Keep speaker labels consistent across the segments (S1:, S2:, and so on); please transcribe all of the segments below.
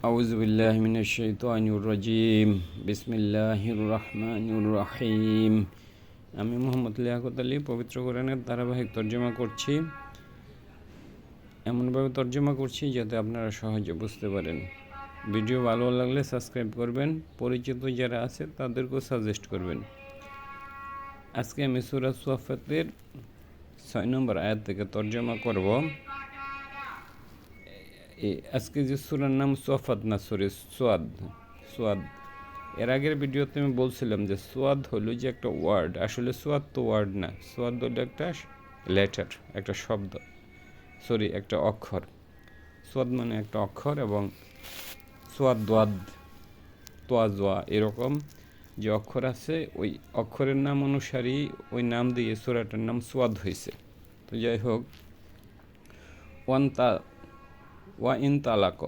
S1: أعوذ بالله من الشيطان الرجيم بسم الله الرحمن الرحيم আমি মোহাম্মদ লিয়াকত আলী পবিত্র কোরআনের ধারাবাহিক তর্জমা করছি এমনভাবে তর্জমা করছি যাতে আপনারা সহজে বুঝতে পারেন ভিডিও ভালো লাগলে সাবস্ক্রাইব করবেন পরিচিত যারা আছে তাদেরকেও সাজেস্ট করবেন আজকে আমি সুরাজ সোয়াফাতের ছয় নম্বর আয়াত থেকে তর্জমা করব এই আজকে যে সুরার নাম সোয়াফাত না, সরি, সোয়াদ সোয়াদ। এর আগের ভিডিওতে আমি বলছিলাম যে সোয়াদ হলো যে একটা ওয়ার্ড, আসলে সোয়াদ তো ওয়ার্ড না, সোয়াদ হলো একটা লেটার, একটা শব্দ, সরি, একটা অক্ষর। সোয়াদ মানে একটা অক্ষর এবং সোয়াদ, দোয়াদ তোয়া জোয়া এরকম যে অক্ষর আছে, ওই অক্ষরের নাম অনুসারেই ওই নাম দিয়ে সোরাটার নাম সোয়াদ হয়েছে তো যাই হোক ওয়ান তা ওয়া ইন তালাক।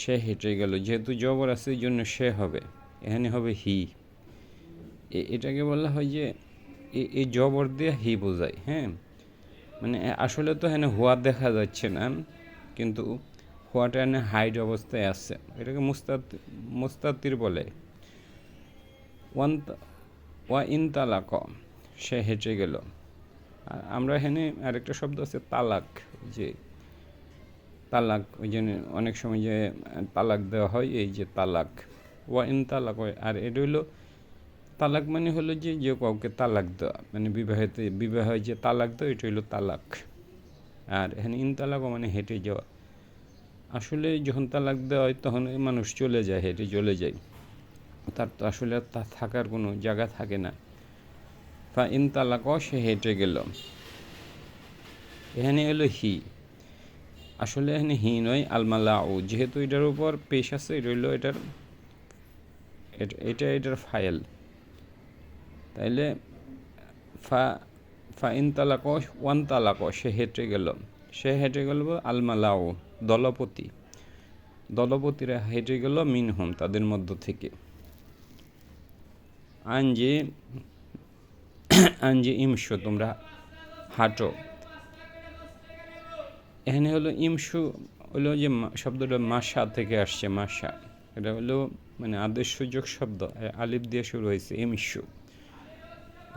S1: সে হেঁটে গেল। যেহেতু জবর আছে, এই জন্য সে হবে। এখানে হবে হি। এটাকে বলা হয় যে এই জবর দিয়ে হি বোঝায় হ্যাঁ? মানে আসলে তো এখানে হোয়া দেখা যাচ্ছে না, কিন্তু হোয়াটা এনে হাইড অবস্থায় আছে। এটাকে মুস্তাদ মুস্তাতির বলে। ওয়ান ওয়া ইন তালাক। সে হেঁটে গেল। আমরা এখানে আরেকটা শব্দ আছে তালাক, যে তালাক, ওই জন্য অনেক সময় যে তালাক দেওয়া হয়, এই যে তালাক। ওয়া ইন তালাক হয় আর এটা হইল তালাক মানে হলো যে যে কাউকে তালাক দেওয়া মানে বিবাহিত, বিবাহ যে তালাক দেওয়া, এটা হইল তালাক। আর এখানে ইন তালাকও মানে হেঁটে যাওয়া। আসলে যখন তালাক দেওয়া হয়, তখন মানুষ চলে যায়, হেঁটে চলে যায়। তার তো আসলে তার থাকার কোনো জায়গা থাকে না। ফা ইন তালাকও সে হেঁটে গেল। এখানে হলো হি। আসলে এখানে হি নয়, আলমালাউ। যেহেতু এটার উপর পেশ আছে, এটা হইল এটার এটা এটার ফাইল। তাইলে ফা ফা ইন তালাক, ওয়ান তালাক, সে হেঁটে গেল। সে হেঁটে গেল আলমালাউ, দলপতি। দলপতিরা হেঁটে গেল মিনহম, তাদের মধ্য থেকে। আঞ্জে আঞ্জে ইমশো, তোমরা হাঁটো। এখানে হলো ইমসু হলো যে শব্দটা মাসা থেকে আসছে, মাসা। এটা হলো মানে আদেশ সুযোগ শব্দ আলিফ দিয়ে শুরু হয়েছে, ইমসু।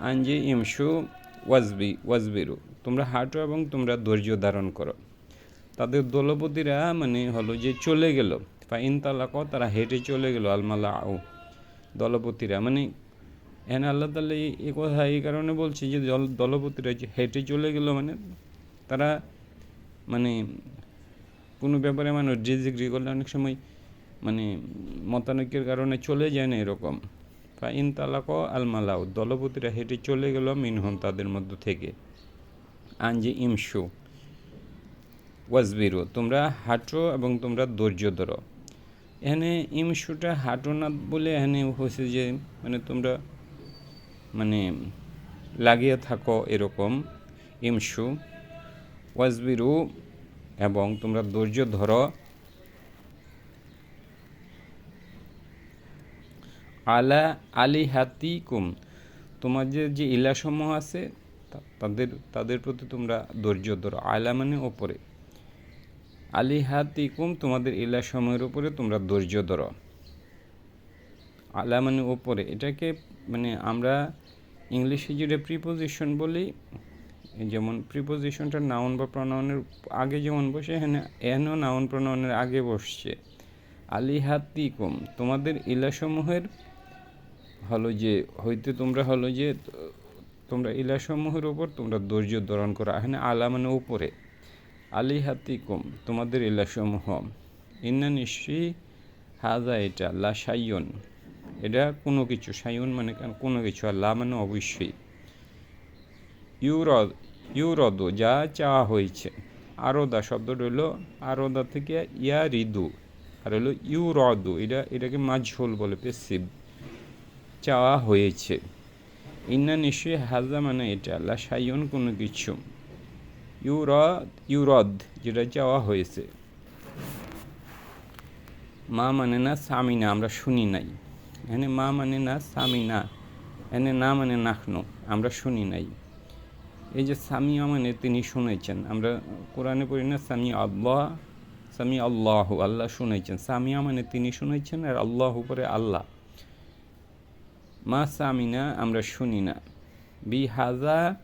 S1: আঞ্জি ইমসু ওয়াজবি, ওয়াজবিরু। তোমরা হাঁটো এবং তোমরা ধৈর্য ধারণ করো। তাদের দলপতিরা মানে হলো যে চলে গেল। ফাইন তালাক, তারা হেঁটে চলে গেল আলমালা আউ দলপতিরা মানে এখানে আল্লাহ তাল্লাহ এই কথা এই কারণে বলছি যে দল দলপতিরা হেঁটে চলে গেল মানে তারা মানে কোনো ব্যাপারে মানুষ ডিজিগ্রি করলে অনেক সময় মানে মতানৈক্যের কারণে চলে যায় না এরকম। বা ইন তালাক আলমালাউ দলপতিরা হেঁটে চলে গেল মিনহম তাদের মধ্য থেকে। আঞ্জি ইমসু। ওয়াজবিরু তোমরা হাঁটো এবং তোমরা ধৈর্য ধরো। এখানে ইমসুটা হাঁটো না বলে এখানে হয়েছে যে মানে তোমরা মানে লাগিয়ে থাকো এরকম ইমসু। ওয়াজবিরু এবং তোমরা ধৈর্য ধরো। আলা আলি হাতি কুম তোমাদের যে ইলাসমূহ আছে তাদের তাদের প্রতি তোমরা ধৈর্য ধরো। আলা মানে ওপরে। আলি হাতি কুম তোমাদের ইলাসমূহের উপরে তোমরা ধৈর্য ধরো। আলা মানে ওপরে। এটাকে মানে আমরা ইংলিশে যেটা প্রিপোজিশন বলি যেমন প্রিপোজিশনটা নাউন বা প্রনাউনের আগে যেমন বসে এখানে এখানেও নাউন প্রনাউনের আগে বসছে। আলিহাতিকুম, তোমাদের ইলাসমূহের হলো যে, হইতে তোমরা হলো যে, তোমরা ইলাসমূহের ওপর তোমরা ধৈর্য ধারণ করো এখানে আলা মানে উপরে। আলিহাতিকুম, তোমাদের ইলাসমূহ। ইন্না নিশ্চয়ই হাজা এটা, লা সাইয়ন। এটা কোনো কিছু, সাইয়ন মানে কোনো কিছু, আর লা মানে অবশ্যই। ইউরদ ইউরদ, যা চাওয়া হয়েছে আরদা শব্দটা হলো আরদা থেকে ইয়া রিদু আর হলো ইউরদু, এটা এটাকে মাঝোল বলে, পেসিভ। চাওয়া হয়েছে। ইন্না নিশ্চয়ই হাজা মানে এটা আল্লাহ সাইয়ন কোনো কিছু। ইউরদ ইউরদ, যেটা চাওয়া হয়েছে। মা মানে না সামিনা, আমরা শুনি নাই। এখানে মা মানে না সামিনা এনে না মানে নাখনো, আমরা শুনি নাই। এই যে সামিয়া মানে তিনি শুনেছেন, আমরা কোরআনে পড়ি না, সামি আল্লাহ সামি আল্লাহ আল্লাহ শুনেছেন। সামিয়া মানে তিনি শুনেছেন আর আল্লাহ উপরে আল্লাহ। মা সামিনা আমরা শুনি না। বি হাজা,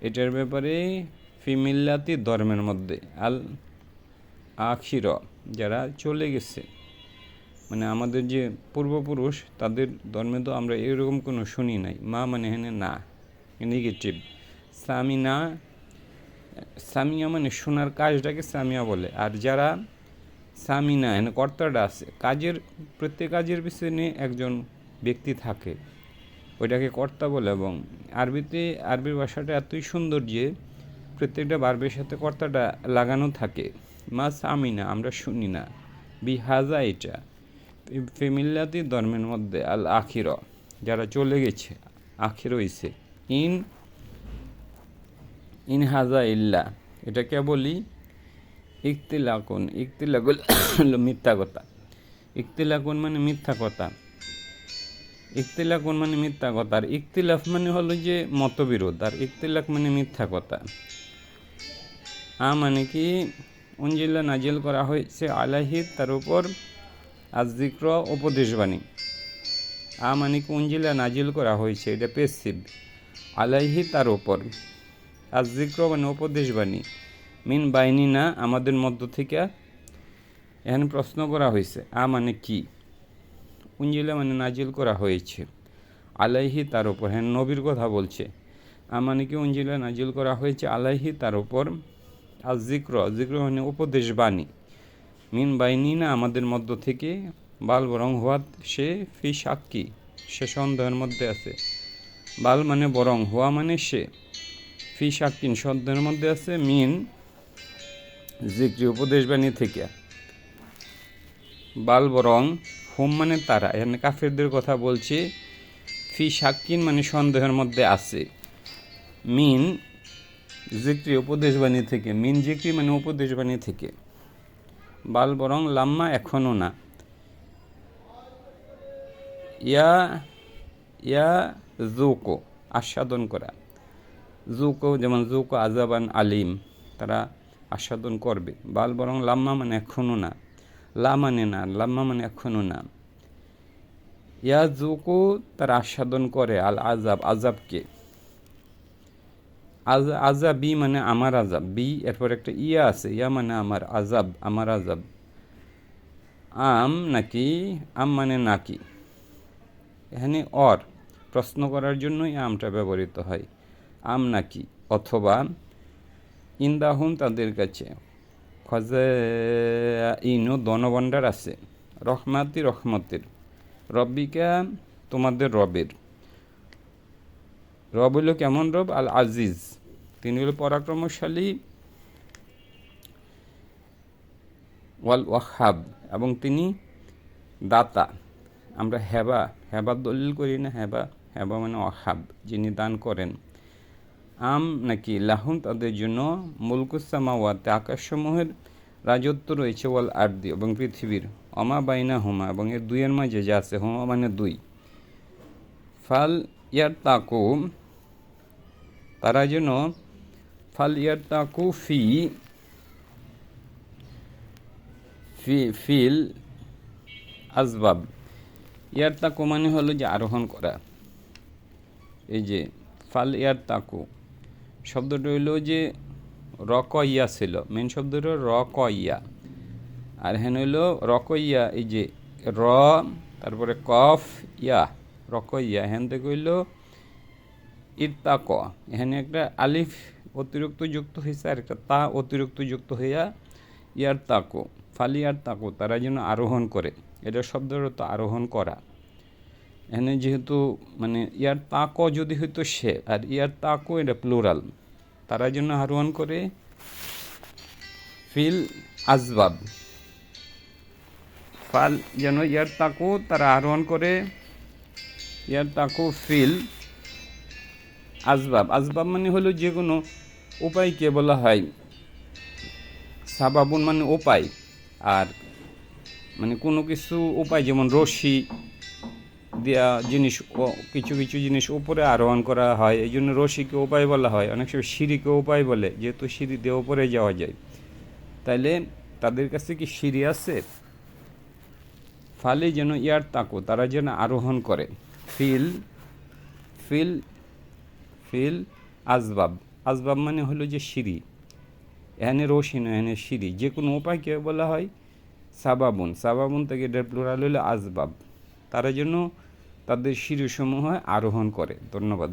S1: এটার ব্যাপারে ফিমিল্লাতি ধর্মের মধ্যে, আল আখির, যারা চলে গেছে। মানে আমাদের যে পূর্বপুরুষ, তাদের ধর্মে তো আমরা এরকম কোনো শুনি নাই। মা মানে হেনে না, নেগেটিভ। সামিনা সামিয়া মানে শোনার কাজটাকে সামিয়া বলে। আর যারা সামিনা এনে কর্তাটা আছে, কাজের, প্রত্যেক কাজের পিছনে একজন ব্যক্তি থাকে। ওইটাকে কর্তা বলে এবং আরবিতে আরবির ভাষাটা এতই সুন্দর যে প্রত্যেকটা বার্বের সাথে কর্তাটা লাগানো থাকে। মা সামিনা আমরা শুনি না। বিহাজা এটা। ফেমিল্লাতি ধর্মের মধ্যে আল আখির যারা চলে গেছে, আখির হইছে। ইন ইন হাজা ইল্লা। এটাকে বলি ইকতিলাকুন ইকতিলাকুল মিথ্যা কথা। ইকতিলাকুন মানে মিথ্যা কথা। ইকতিলাকুন মানে মিথ্যা কথা। আর ইকতিলাফ মানে হলো যে মতবিরোধ। আর ইকতিলাক মানে মিথ্যা কথা। আ মানে কি? উঞ্জিল্লা নাজিল করা হয়েছে আলাহিদ তার উপর আজিক্র উপদেশবাণী। আ মানে কি? উঞ্জিল্লা নাজিল করা হয়েছে। এটা পেসিভ। আলাইহি তার উপর। আজিক্র মানে উপদেশবাণী মিন বাইনি না, আমাদের মধ্য থেকে এখানে প্রশ্ন করা হয়েছে আ মানে কি? উঞ্জিলা মানে নাজিল করা হয়েছে। আলাইহি তার উপর হ্যাঁ নবীর কথা বলছে। আ মানে কি উঞ্জিলা নাজিল করা হয়েছে? আলাইহি তার উপর আর জিক্র জিক্র মানে উপদেশ বাণী মিন বাইনি না, আমাদের মধ্য থেকে, বাল বরং হওয়াত সে ফি সাক্ষী সে সন্দেহের মধ্যে আছে। বাল মানে বরং হওয়া মানে সে। ফি সাক্ষিন সন্দেহের মধ্যে আছে মিন, জিক্রি উপদেশ বাণী থেকে। বাল বরং হোম মানে তারা, এখানে কাফেরদের কথা বলছে। ফি সাক্ষিন মানে সন্দেহের মধ্যে আছে। মিন, জিক্রি উপদেশবাণী থেকে। মিন, জিক্রি মানে উপদেশবাণী থেকে। বাল বরং লাম্মা এখনও না। ইয়া ইয়া জুকো আস্বাদন করা। জুকো যেমন জুকো আজাবান আলিম, তারা আস্বাদন করবে। বাল বরং লাম্মা মানে এখনও না। লা মানে না, লাম্মা মানে এখনও না। ইয়া জুকো তারা আস্বাদন করে আল আজাব আজাবকে আজ আজাব বি মানে আমার আজাব বি, এরপর একটা ইয়া আছে। ইয়া মানে আমার আজাব আমার আজাব আম নাকি, আম মানে নাকি। এখানে অর, প্রশ্ন করার জন্যই আমটা ব্যবহৃত হয়। আম নাকি? অথবা, ইন্দাহুম তাদের কাছে খজে ইনও দনবন্ডার আছে, রহমাতি রহমতের। রব্বিকা তোমাদের রবের। রব হইল কেমন রব? আল আজিজ তিনি হলো পরাক্রমশালী ওয়াল ওয়াহাব এবং তিনি দাতা। আমরা হেবা হেবা দলিল করি না, হেবা হেবা মানে ওয়াহাব, যিনি দান করেন। আম নাকি লাহুন তাদের জন্য মুলকুসামাওয়াতে আকাশসমূহের রাজত্ব রয়েছে ওয়াল আর্দি এবং পৃথিবীর। অমা বাইনা হোমা এবং এর দুইয়ের মাঝে যা আছে, হোমা মানে দুই। ফাল ইয়ার তাকু তারা যেন ফাল ইয়ার তাকু ফি ফি, ফিল আসবাব। ইয়ার তাকু মানে হলো যে আরোহণ করা। এই যে ফাল ইয়ার তাকু শব্দটা হইল যে রক ইয়া ছিল। মেন শব্দটা রক ইয়া আর হেন হইল রক ইয়া এই যে র, তারপরে কফ, ইয়া রক ইয়া হেন থেকে হইল ইত্তাক এখানে একটা আলিফ অতিরিক্ত যুক্ত হয়েছে আর একটা তা অতিরিক্ত যুক্ত হইয়া ইয়ার তাকো ফালি আর তাকো তারা যেন আরোহণ করে। এটা শব্দের তো আরোহণ করা। এখানে যেহেতু মানে ইয়ার তাকো যদি হইতো সে, আর ইয়ার তাকো এটা প্লুরাল তারা যেন আরোহণ করে ফিল আসবাব। ফাল যেন ইয়ার তাকো তারা আরোহণ করে, ইয়ার তাকো ফিল আসবাব। আসবাব মানে হলো যে কোনো উপায়কে বলা হয়। সাবাবুন মানে উপায়, আর মানে কোনো কিছু উপায় যেমন রশি দেওয়া জিনিস কিছু কিছু জিনিস উপরে আরোহণ করা হয় এই জন্য রশিকে উপায় বলা হয়। অনেক সময় সিঁড়িকে উপায় বলে, যেহেতু সিঁড়ি দিয়ে উপরে যাওয়া যায়। তাইলে তাদের কাছে কি সিঁড়ি আছে? ফালে যেন ইয়ার তাকো, তারা যেন আরোহণ করে। ফিল ফিল ফিল, আসবাব। আসবাব মানে হলো যে সিঁড়ি। এখানে রশি নয়, এখানে সিঁড়ি। যে কোনো উপায়কে বলা হয় সাবাবুন। সাবাবুন থেকে এটার প্লুরাল হলো আসবাব। তারা যেন তাদের শিরসমূহে আরোহণ করে। ধন্যবাদ।